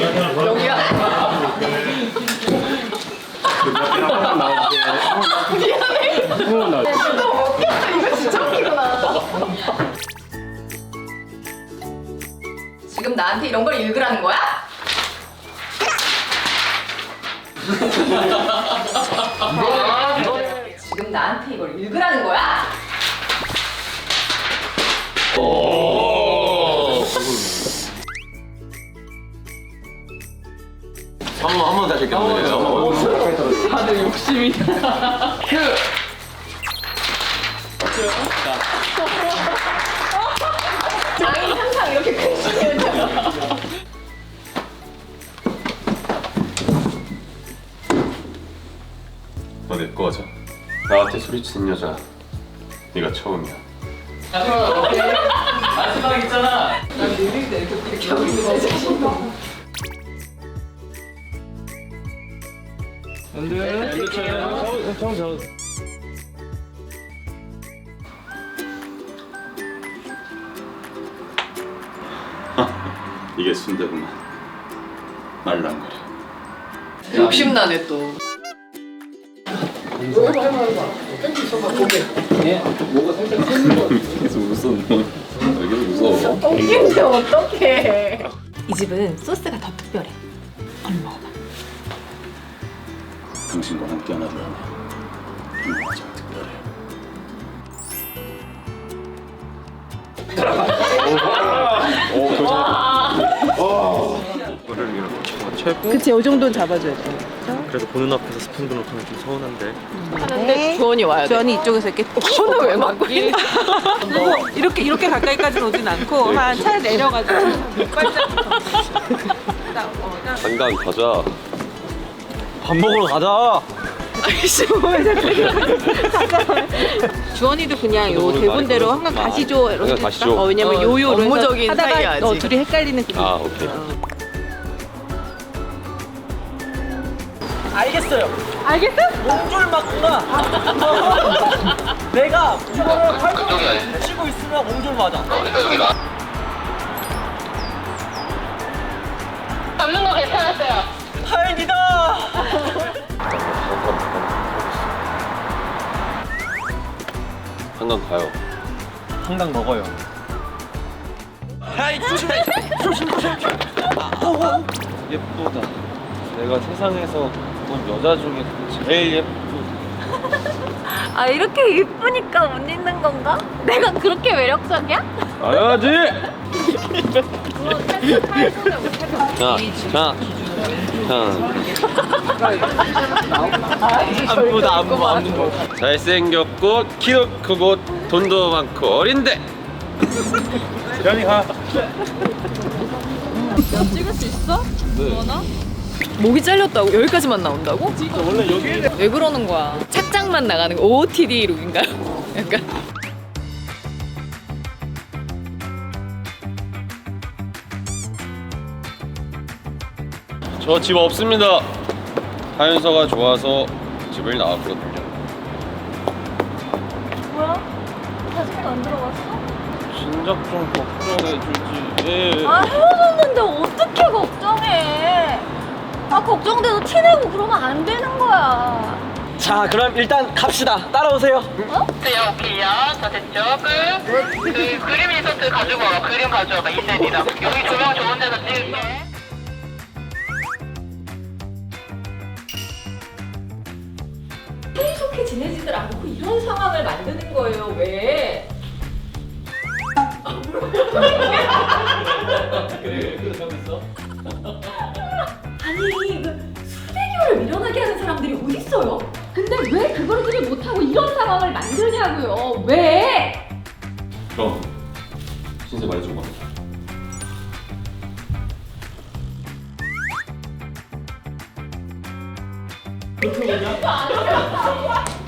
여기야? 미안해. 너무 웃겼어. 이거 진짜 웃기구나. 지금 나한테 이런 걸 읽으라는 거야? 지금 나한테 이걸 읽으라는 거야? 한번 다시 껴보세요. 다들 욕심이. 장인 항상 이렇게 큰 신경을 어디 꺼져. 나한테 소리치는 여자 네가 처음이야. 마지막 있잖아. 이렇게 하고 있는 내 자신 도. 이게 순대구만. 말랑거려. 욕심나네 또. 계속 웃어. 왜 계속 무서워? 웃긴데 어떡해. 이 집은 소스가 더 특별해. 얼른 먹어봐. 당신과 함께 하나를 하네. 음, 참 특별해. 그치, 이 정도는 잡아줘야 돼. 그래도 보는 앞에서 스푼 드는 하면 좀 서운한데 하는데 주원이 와야 돼. 주원이 이쪽에서 이렇게 손을 왜 막고 있는 뭐 이렇게 이렇게 가까이까지는 오진 않고 한 차에 내려가지고 어, 딱. 한강 가자. 밥 먹으러 가자 주원이도 그냥 요 대본대로 한강 가시죠 이렇게 한강 가시죠. 할까? 어, 왜냐면 어, 요요로 해서 업무적인 하다가 사이야, 아직. 어, 둘이 헷갈리는 그림 아 오케이. 알겠어요. 알겠어? 몸줄 맞구나. 내가 이거를 팔꿈치 치고 있으면 몸줄 맞아. 잡는 거 괜찮았 한강 가요. 한강 먹어요 아이 조심해. 조심 조심. 예쁘다 내가 세상에서 본 여자 중에 제일 예쁘 아 이렇게 이쁘니까 못 입는 건가? 내가 그렇게 매력적이야? 가야지 자, 자, 자. 안무다 안무 안무. 잘생겼고 키도 크고 돈도 많고 어린데. 연이 가 목이 잘렸다고? 여기까지만 나온다고? 원래 여기 왜 그러는 거야? 착장만 나가는 거 OOTD 룩인가요? 약간 저 집 없습니다. 하윤서가 좋아서 집을 나왔거든요. 뭐야? 아직도 안 들어갔어? 진작 좀 걱정해 주지 예. 아 헤어졌는데 어떻게 걱정해? 아 걱정돼도 티내고 그러면 안 되는 거야. 자 그럼 일단 갑시다. 따라오세요. 네, 오케이요. 자, 됐죠? 끝. 그, 그림 인서트 가지고 와. 그림 가져와봐. 이센이랑. 여기 조명 좋은 데서 찍을게. 사이좋게 지내지들 않고 이런 상황을 만드는 거예요. 왜? 아니 그 수대교를 밀어나게 하는 사람들이 어디 있어요? 근데 왜 그거를 못하고 이런 상황을 만드냐고요? 왜? 그럼 신세 말해준 거. 왼쪽에.